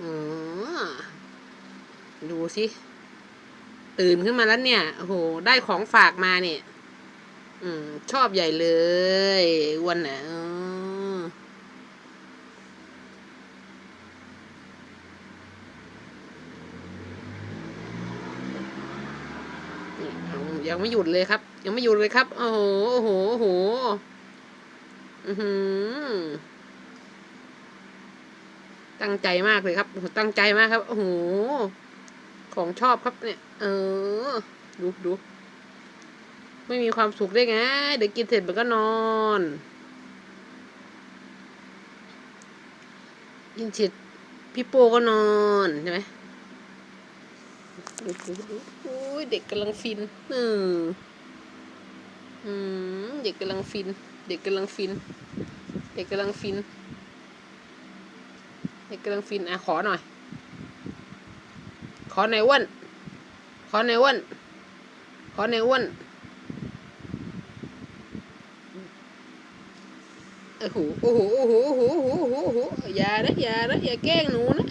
ออดูสิ ตื่นขึ้นมาแล้วเนี่ยโอ้โห ได้ของฝากมาเนี่ย อืม ชอบใหญ่เลยวันน่ะอ๋อนี่เอายังไม่หยุดเลยครับ ยังไม่หยุดเลยครับ โอ้โห โอ้โห โอ้โห อือหือ ตั้งใจมากเลยครับตั้งใจมากครับ โอ้โห ของชอบครับเนี่ย เออ ดูดูไม่มีความสุขได้ไง เดี๋ยวกินเสร็จมันก็นอน กินเสร็จพี่โปก็นอนใช่ไหมโอ้ยเด็กกำลังฟิน อืมอืมเด็กกำลังฟิน เด็กกำลังฟิน เด็กกำลังฟิน ให้กำลังฟินอะขอหน่อย ขอในอ้วนขอในอ้วนขอในอ้วนโอ้โหโอ้โหโอ้โหโอ้โหโอ้โหโอ้โหอย่านะอย่านะอย่าแกล้งหนูนะ